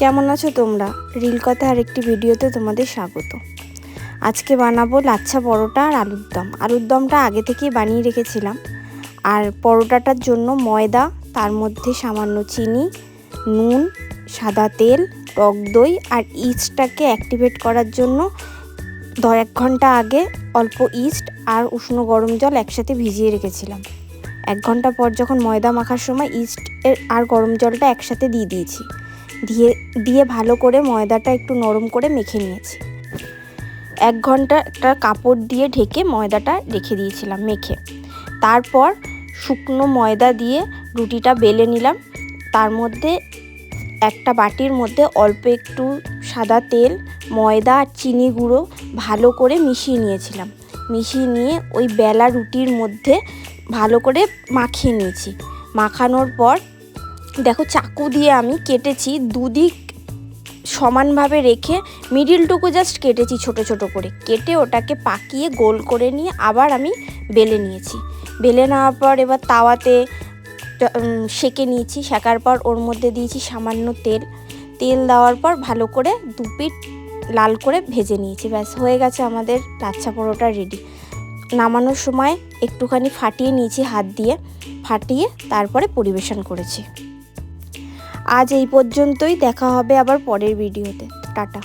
কেমন আছো তোমরা? রিল কথা আর একটি ভিডিওতে তোমাদের স্বাগত। আজকে বানাবো লাচ্ছা পরোটা আর আলুর দম। আলুর দমটা আগে থেকেই বানিয়ে রেখেছিলাম। আর পরোটাটার জন্য ময়দা, তার মধ্যে সামান্য চিনি, নুন, সাদা তেল, টক দই আর ইস্টটাকে অ্যাক্টিভেট করার জন্য দ এক ঘণ্টা আগে অল্প ইস্ট আর উষ্ণ গরম জল একসাথে ভিজিয়ে রেখেছিলাম। এক ঘণ্টা পর যখন ময়দা মাখার সময় ইস্ট এর আর গরম জলটা একসাথে দিয়ে দিয়েছি। দিয়ে দিয়ে ভালো করে ময়দাটা একটু নরম করে মেখে নিয়েছি। এক ঘণ্টা একটা কাপড় দিয়ে ঢেকে ময়দাটা রেখে দিয়েছিলাম মেখে। তারপর শুকনো ময়দা দিয়ে রুটিটা বেলে নিলাম। তার মধ্যে একটা বাটির মধ্যে অল্প একটু সাদা তেল, ময়দা আর চিনি গুঁড়ো ভালো করে মিশিয়ে নিয়েছিলাম। মিশিয়ে নিয়ে ওই বেলা রুটির মধ্যে ভালো করে মাখিয়ে নিয়েছি। মাখানোর পর দেখো চাকু দিয়ে আমি কেটেছি দুদিক সমানভাবে রেখে মিডিলটুকু জাস্ট কেটেছি ছোট ছোট করে। কেটে ওটাকে পাকিয়ে গোল করে নিয়ে আবার আমি বেলে নিয়েছি। বেলে নেওয়ার পর এবার তাওয়াতে সেঁকে নিয়েছি, সেকার পর ওর মধ্যে দিয়েছি সামান্য তেল। তেল দেওয়ার পর ভালো করে দু পিঠ লাল করে ভেজে নিয়েছি। ব্যাস, হয়ে গেছে আমাদের লাচ্ছা পরোটা রেডি নামানোর সময় একটুখানি ফাটিয়ে নিয়েছি হাত দিয়ে, ফাটিয়ে তারপরে পরিবেশন করেছি। আজ এই পর্যন্তই দেখা হবে আবার পরের ভিডিওতে। টাটা।